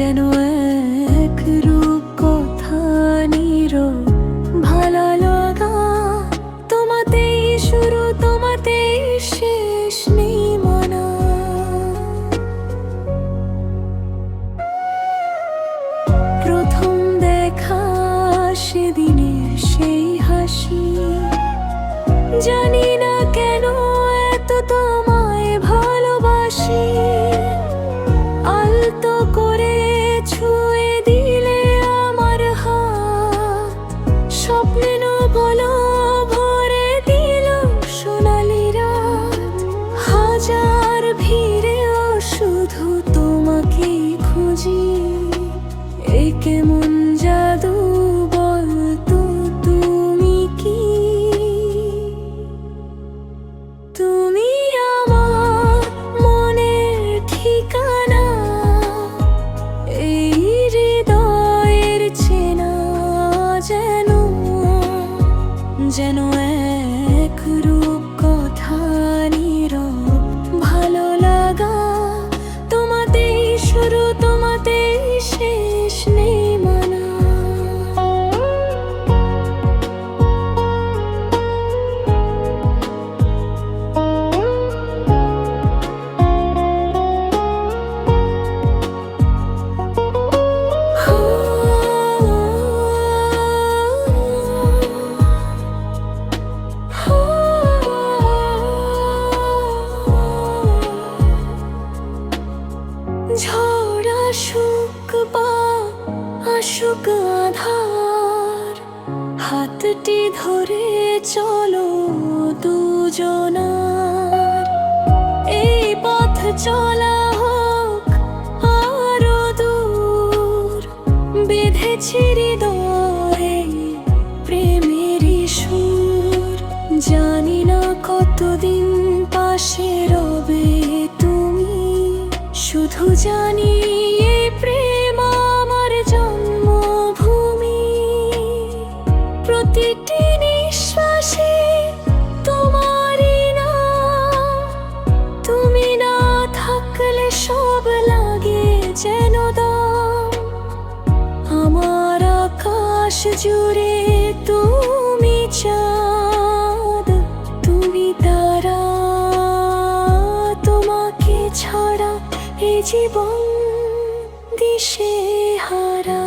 যেন এক রূপ কথা নির, ভালো লাগা তোমাতেই শুরু তোমাতেই শেষ নেই মনা। প্রথম দেখা সেদিনের সেই হাসি, জানি না কেন খুঁজি এ কেমন তোমাতেই শেষ নেই। হাতটি ধরে চলো দুজনার। এই পথ চলা হোক আরও দূর। বেঁধেছি হৃদয়ে প্রেমেরই সুর। জানি না কতদিন পাশে রবে তুমি। শুধু জানি প্রতিটি নিঃশ্বাসে তোমারই না। তুমি না থাকলে সব লাগে যেন আমার জুড়ে তুমি চাঁদ, তুমি তারা। তোমাকে ছাড়া এ জীবন দিশে হারা